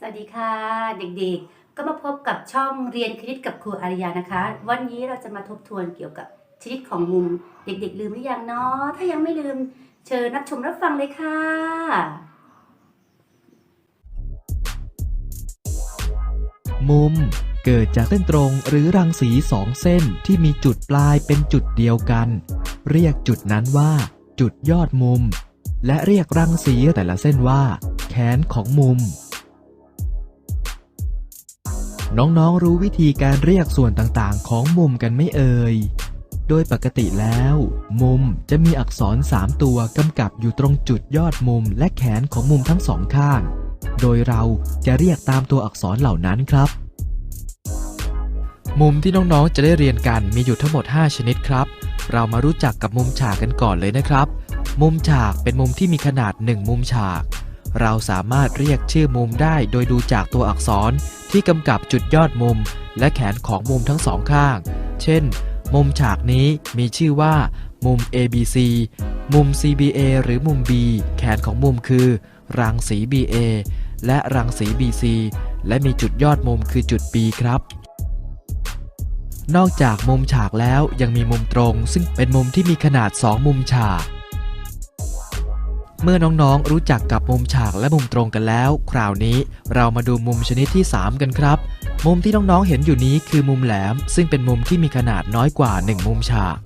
สวัสดีค่ะเด็กๆ ก็มาพบกับช่องเรียนคณิตกับครูอารยานะคะ วันนี้เราจะมาทบทวนเกี่ยวกับชนิดของมุม เด็กๆ ลืมหรือยังเนาะถ้ายังไม่ลืมเชิญรับชมรับฟังเลยค่ะ มุมเกิดจากเส้นตรงหรือรังสีสองเส้นที่มีจุดปลายเป็นจุดเดียวกัน เรียกจุดนั้นว่า จุดยอดมุม และเรียกรังสีแต่ละเส้นว่า แขนของมุม น้องๆรู้วิธีการเรียกส่วนต่างๆ ของมุมกันไม่เอ่ย โดยปกติแล้ว มุมจะมีอักษร 3 ตัวกำกับอยู่ตรงจุดยอดมุมและแขนของมุมทั้งสองข้าง โดยเราจะเรียกตามตัวอักษรเหล่านั้นครับ มุมที่น้องๆจะได้เรียนกันมีอยู่ทั้งหมด 5 ชนิดครับ เรามารู้จักกับมุมฉากกันก่อนเลยนะครับ มุมฉากเป็นมุมที่มีขนาด 1 มุมฉาก เราสามารถเรียกชื่อมุมได้โดยดูจากตัวอักษรที่กำกับจุดยอดมุม และแขนของมุมทั้งสองข้าง เช่น มุมฉากนี้มีชื่อว่า มุม ABC มุม CBA หรือมุม B แขนของมุมคือ รังสี BA และรังสี BC และมีจุดยอดมุมคือจุด B ครับนอกจากมุมฉากแล้วยังมีมุมตรง ซึ่งเป็นมุมที่มีขนาด 2 มุมฉาก เมื่อน้องๆ รู้จักกับมุมฉากและมุมตรงกันแล้ว คราวนี้เรามาดูมุมชนิดที่ 3 กันครับ มุมที่น้องๆ เห็นอยู่นี้คือมุมแหลม ซึ่งเป็นมุมที่มีขนาดน้อยกว่า 1 มุมฉาก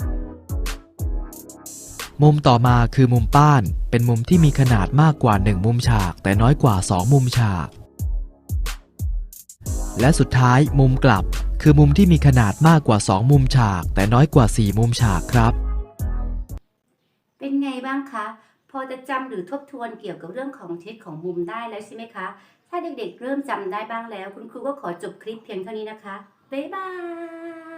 มุมต่อมาคือมุมป้าน เป็นมุมที่มีขนาดมากกว่า 1 มุมฉาก แต่น้อยกว่า 2 มุมฉาก และสุดท้ายมุมกลับ คือมุมที่มีขนาดมากกว่า 2 มุมฉาก แต่น้อยกว่า 4 มุมฉากครับ เป็นไงบ้างคะ พอจะจำหรือทบทวนเกี่ยวกับเรื่องของทิศของมุมได้แล้วใช่ไหมคะ ถ้าเด็กๆเริ่มจำได้บ้างแล้ว คุณครูก็ขอจบคลิปเพียงเท่านี้นะคะบ๊ายบาย